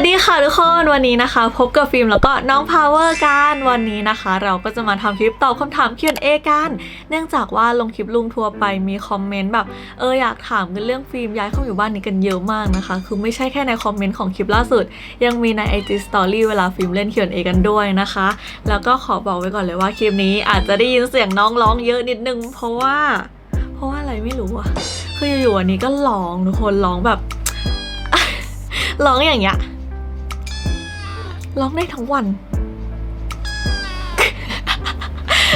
สดีค่ะทุกคนวันนี้นะคะ พบกับฟิล์มแล้วก็น้องพาวเวอร์กันวันนี้นะคะ เราก็จะมาทำคลิปตอบคำถาม Q&A กันเนื่องจากว่าลงคลิปลุงทัวร์ไปมีคอมเมนต์แบบเอออยากถามกันเรื่องฟิล์มย้ายเข้าอยู่บ้านนี้กันเยอะมากนะคะ คือไม่ใช่แค่ในคอมเมนต์ของคลิปล่าสุด ยังมีใน IG Story เวลาฟิล์มเล่น Q&A กันด้วยนะคะ แล้วก็ขอบอกไว้ก่อนเลยว่าคลิปนี้อาจจะได้ยินเสียงน้องร้องเยอะนิดนึง เพราะว่า เพราะว่าอะไรไม่รู้อะคืออยู่ๆวันนี้ก็ร้องทุกคนร้องแบบร้องอย่างเงี้ย ร้องได้ทั้งวัน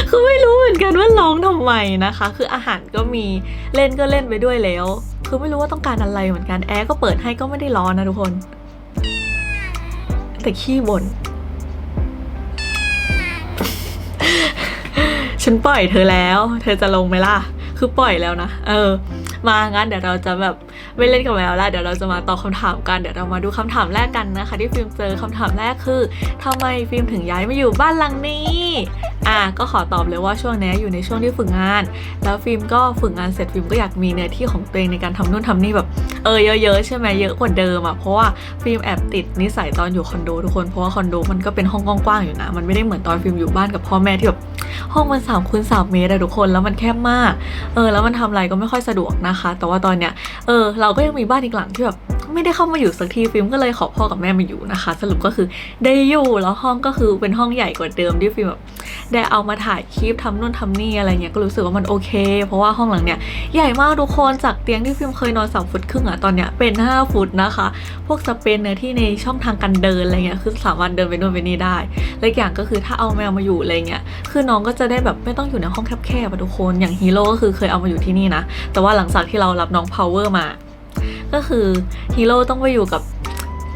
คือไม่รู้เหมือนกันว่าร้องทำไมนะคะ คืออาหารก็มีเล่นก็เล่นไปด้วยแล้ว คือไม่รู้ว่าต้องการอะไรเหมือนกันแอร์ก็เปิดให้ก็ไม่ได้ร้อนนะทุกคน แต่ขี้บน่นฉันปล่อยเธอแล้ว เธอจะลงไหมล่ะ คือปล่อยแล้วนะ เออ มางั้นเดี๋ยวเราจะแบบ ไม่เล่นกับแมวแล้วเดี๋ยวเราจะมาตอบคำถามกันเดี๋ยวเรามาดูคำถามแรกกันนะคะ ที่ฟิล์มเจอคำถามแรกคือทำไมฟิล์มถึงย้ายมาอยู่บ้านหลังนี้ อะก็ขอตอบเลยว่าช่วงนี้อยู่ในช่วงที่ฝึกงาน แล้วฟิล์มก็ฝึกงานเสร็จฟิล์มก็อยากมีเนื้อที่ของตัวเองในการทำนู่นทำนี่แบบเออเยอะๆใช่ไหมเยอะกว่าเดิมอะเพราะว่าฟิล์มแอบติดนิสัยตอนอยู่คอนโดทุกคนเพราะว่าคอนโดมันก็เป็นห้องกว้างๆอยู่นะมันไม่ได้เหมือนตอนฟิล์มอยู่บ้านกับพ่อแม่ที่แบบห้องมันสามคูณสามเมตรอะทุกคนแล้วมันแคบมาก เออ แล้วมันทำอะไรก็ไม่ค่อยสะดวกนะคะ แต่ว่าตอนเนี้ยเออเราก็ยังมีบ้านอีกหลังที่แบบ ไม่ได้เข้ามาอยู่สักทีฟิล์มก็เลยขอพ่อกับแม่มาอยู่นะคะ สรุปก็คือได้อยู่แล้วห้องก็คือเป็นห้องใหญ่กว่าเดิมที่ฟิล์มแบบได้เอามาถ่ายคลิปทำนู่นทำนี่อะไรเงี้ยก็รู้สึกว่ามันโอเค เพราะว่าห้องหลังเนี้ยใหญ่มากทุกคนจากเตียงที่ฟิล์มเคยนอนสามฟุตครึ่งอะตอนเนี้ยเป็นห้าฟุตนะคะ พวกสเปนเนื้อที่ในช่องทางการเดินอะไรเงี้ยคือสามารถเดินไปนู่นไปนี่ได้และอย่างก็คือถ้าเอาแมวมาอยู่อะไรเงี้ยคือน้องก็จะได้แบบไม่ต้องอยู่ในห้องแคบๆอะทุกคนอย่างฮีโร่ก็คือเคยเอามาอยู่ที่นี่นะแต่ว่าหลังจากที่เรารับน้อง power มา ก็คือฮีโร่ต้องไปอยู่กับ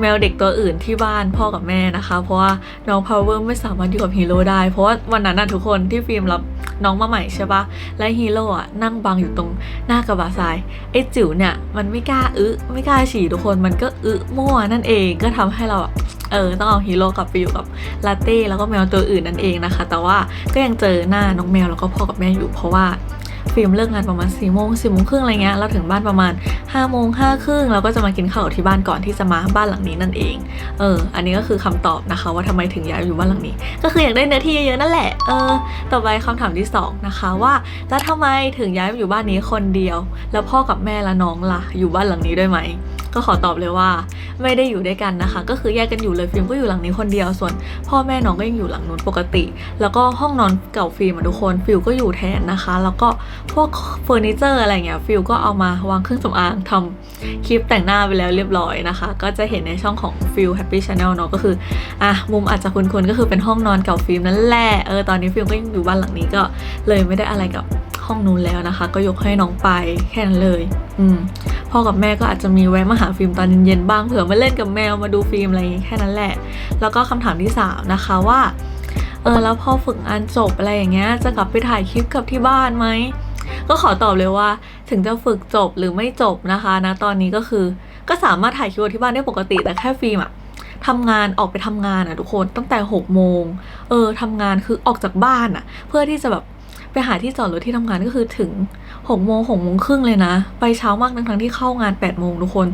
แมวเด็กตัวอื่นที่บ้านพ่อกับแม่นะคะ เพราะว่าน้อง power ไม่สามารถอยู่กับฮีโร่ได้ เพราะว่าวันนั้นนะทุกคนที่ฟิล์มรับน้องมาใหม่ใช่ปะและฮีโร่อะนั่งบังอยู่ตรงหน้ากระบะทรายไอ้จิ๋วเนี่ยมันไม่กล้าอึไม่กล้าฉี่ทุกคนมันก็อึมั่วนั่นเองก็ทำให้เราเออต้องเอาฮีโร่กลับไปอยู่กับลาเต้แล้วก็แมวตัวอื่นนั่นเองนะคะ แต่ว่าก็ยังเจอหน้าน้องแมวแล้วก็พ่อกับแม่อยู่เพราะว่า ฟิล์มเลิกงานประมาณ4ี่โมงสี่โมงครึ่งอะไรเงี้ยเราถึงบ้านประมาณ5้าโมงห้าครึ่งเราก็จะมากินข้าวที่บ้านก่อนที่จะมาบ้านหลังนี้นั่นเองเอออันนี้ก็คือคำตอบนะคะ ว่าทำไมถึงย้ายอยู่บ้านหลังนี้ ก็คืออยากได้เนื้อที่เยอะๆนั่นแหละเออต่อไปคำถามที่สองนะคะว่าแล้วทำไมถึงย้ายมาอยู่บ้านนี้คนเดียว แล้วพ่อกับแม่และน้องล่ะอยู่บ้านหลังนี้ด้วยไหม ก็ขอตอบเลยว่า ไม่ได้อยู่ด้วยกันนะคะ ก็คือแยกกันอยู่เลยฟิล์มก็อยู่หลังนี้คนเดียวส่วน พ่อแม่น้องก็ยังอยู่หลังนู้นปกติ แล้วก็ห้องนอนเก่าฟิล์มทุกคนฟิลก็อยู่แทนนะคะ แล้วก็พวกเฟอร์นิเจอร์อะไรเงี้ยฟิลก็เอามาวางเครื่องสำอางทำคลิปแต่งหน้าไปแล้วเรียบร้อยนะคะ ก็จะเห็นในช่องของฟิลแฮปปี้ชาแนลเนาะก็คืออะมุมอาจจะคุ้นๆก็คือเป็นห้องนอนเก่าฟิล์มนั่นแหละเออตอนนี้ฟิล์มก็ยังอยู่บ้านหลังนี้ก็เลยไม่ได้อะไรกับ ห้องนู้นแล้วนะคะ ก็ยกให้น้องไปแค่นั้นเลย อืมพ่อกับแม่ก็อาจจะมีแวะมาหาฟิล์มตอนเย็นๆบ้างเผื่อมาเล่นกับแมวมาดูฟิล์มอะไรอย่างงี้แค่นั้นแหละ แล้วก็คำถามที่สามนะคะว่าเออแล้วพอฝึกงานจบอะไรอย่างเงี้ยจะกลับไปถ่ายคลิปกับที่บ้านไหมก็ขอตอบเลยว่าถึงจะฝึกจบหรือไม่จบนะคะนะตอนนี้ก็คือก็สามารถถ่ายคลิปกับที่บ้านได้ปกติแต่แค่ฟิล์มอะทำงานออกไปทำงานอะทุกคนตั้งแต่6กโมงเออทำงานคือออกจากบ้านอะเพื่อที่จะแบบ ไปหาที่จอดรถที่ทำงานก็คือถึง6กโมงหกโมงครึ่งเลยนะ ไปเช้ามากทั้งที่เข้างาน8ปดโมงทุกคน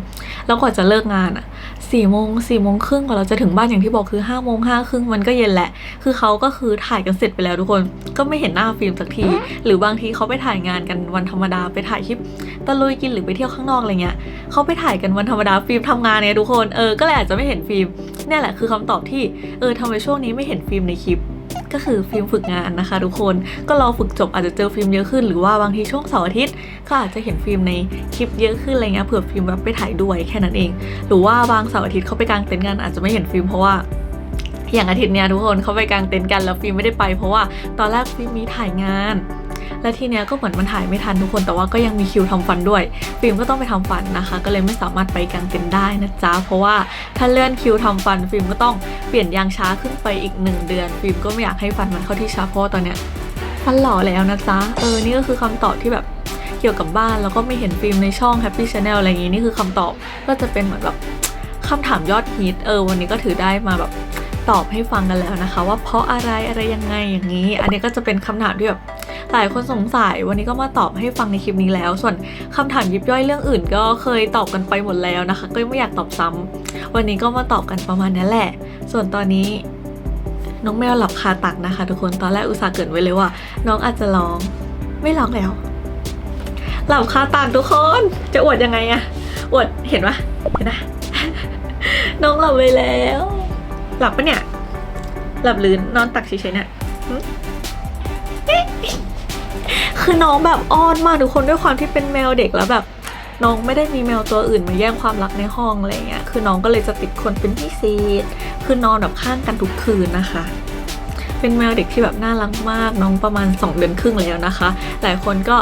แล้วกว่าจะเลิกงานอะสี่โมงสี่โมงครึ่งกว่าเราจะถึงบ้านอย่างที่บอกคือ5้าโมงห้าครึ่งมันก็เย็นแหละ คือเขาก็คือถ่ายกันเสร็จไปแล้วทุกคน ก็ไม่เห็นหน้าฟิล์มสักที หรือบางทีเขาไปถ่ายงานกันวันธรรมดาไปถ่ายคลิปตะลุยกินหรือไปเที่ยวข้างนอกอะไรเงี้ยเขาไปถ่ายกันวันธรรมดาฟิล์มทำงานเนี่ยทุกคนเออก็เลยอาจจะไม่เห็นฟิล์มเนี่ยแหละคือคำตอบที่เออทำไมช่วงนี้ไม่เห็นฟิล์มในคลิป ก็คือฟิล์มฝึกงานนะคะ ทุกคนก็รอฝึกจบอาจจะเจอฟิล์มเยอะขึ้นหรือว่าบางทีช่วงเสาร์อาทิตย์ก็อาจจะเห็นฟิล์มในคลิปเยอะขึ้นอะไรเงี้ยเผื่อฟิล์มแบบไปถ่ายด้วยแค่นั้นเอง หรือว่าบางเสาร์อาทิตย์เขาไปกางเต็นท์กันอาจจะไม่เห็นฟิล์มเพราะว่าอย่างอาทิตย์เนี้ยทุกคนเขาไปกางเต็นท์กันแล้วฟิล์มไม่ได้ไปเพราะว่าตอนแรกฟิล์มมีถ่ายงาน และทีเนี้ยก็เหมือนมันถ่ายไม่ทันทุกคนแต่ว่าก็ยังมีคิวทำฟันด้วยฟิล์มก็ต้องไปทำฟันนะคะ ก็เลยไม่สามารถไปกางเต็นท์ได้นะจ๊ะเพราะว่าถ้าเลื่อนคิวทำฟันฟิล์มก็ต้องเปลี่ยนยางช้าขึ้นไปอีกหนึ่งเดือน ฟิล์มก็ไม่อยากให้ฟันมันเข้าที่ช้าเพราะตอนเนี้ยฟันหล่อแล้วนะจ๊ะเออนี่ก็คือคำตอบที่แบบเกี่ยวกับบ้านแล้วก็ไม่เห็นฟิล์มในช่อง Happy Channel อะไรอย่างงี้นี่คือคำตอบก็จะเป็นเหมือนแบบคำถามยอดฮิตเออวันนี้ก็ถือได้มาแบบตอบให้ฟังกันแล้วนะคะ ว่าเพราะอะไรอะไรยังไงอย่างนี้ อันนี้ก็จะเป็นคำถามที่แบบ หลายคนสงสัยวันนี้ก็มาตอบให้ฟังในคลิปนี้แล้ว ส่วนคำถามยิบย่อยเรื่องอื่น ก็เคยตอบกันไปหมดแล้วนะคะ ก็ไม่อยากตอบซ้ำวันนี้ก็มาตอบกันประมาณนี้แหละ ส่วนตอนนี้น้องแมวหลับคาตักนะคะ ทุกคนตอนแรกอุตส่าห์เกินไว้เลยว่า น้องอาจจะร้อง ไม่ร้องแล้ว หลับคาตักทุกคน จะอวดยังไงอะอวดเห็นปะเห็นปะน้องหลับไปแล้ว หลับปะเนี่ย หลับหรือนอนตักเฉยๆเนี่ย คือน้องแบบอ้อนมากทุกคนด้วยความที่เป็นแมวเด็กแล้วแบบ น้องไม่ได้มีแมวตัวอื่นมาแย่งความรักในห้องอะไรเงี้ยคือน้องก็เลยจะติดคนเป็นพิเศษคือนอนแบบข้างกันทุกคืนนะคะเป็นแมวเด็กที่แบบน่ารักมากน้องประมาณ 2 เดือนครึ่งแล้วนะคะ หลายคนก็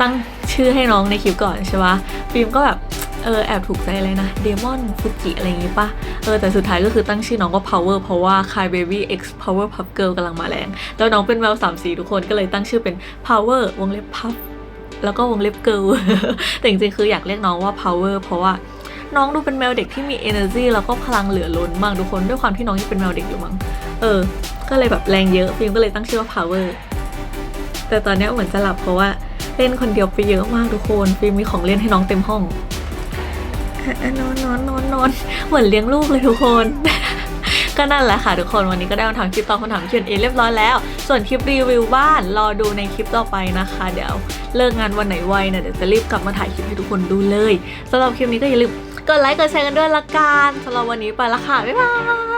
ตั้งชื่อให้น้องในคลิปก่อนใช่ปะฟิล์มก็แบบ เออแอบถูกใจเลยนะเดมอนฟูจิอะไรอย่างงี้ปะเออแต่สุดท้ายก็คือตั้งชื่อน้องว่า power เพราะว่า Kai Baby X Power Pup Girl กำลังมาแรงแล้วน้องเป็นแมวสามสีทุกคนก็เลยตั้งชื่อเป็น power วงเล็บ pup แล้วก็วงเล็บ girl แต่จริงๆคืออยากเรียกน้องว่า power เพราะว่าน้องดูเป็นแมวเด็กที่มี energy แล้วก็พลังเหลือล้นมากทุกคนด้วยความที่น้องยังเป็นแมวเด็กอยู่มั้งเออ ก็เลยแบบแรงเยอะฟิล์มก็เลยตั้งชื่อว่า power แต่ตอนเนี้ยเหมือนจะหลับเพราะว่าเล่นคนเดียวไปเยอะมากทุกคนฟิล์มมีของเล่นให้น้องเต็มห้อง นอนนอนนอนนอนเหมือนเลี้ยงลูกเลยทุกคน ก็นั่นแหละค่ะทุกคนวันนี้ก็ได้มาทำคลิปตอบคำถาม Q&A เรียบร้อยแล้ว ส่วนคลิปรีวิวบ้านรอดูในคลิปต่อไปนะคะ เดี๋ยวเลิกงานวันไหนไวเนี่ยเดี๋ยวจะรีบกลับมาถ่ายคลิปให้ทุกคนดูเลยสำหรับคลิปนี้ก็อย่าลืมกดไลค์กดแชร์กันด้วยละกันสำหรับวันนี้ไปละค่ะบ๊ายบาย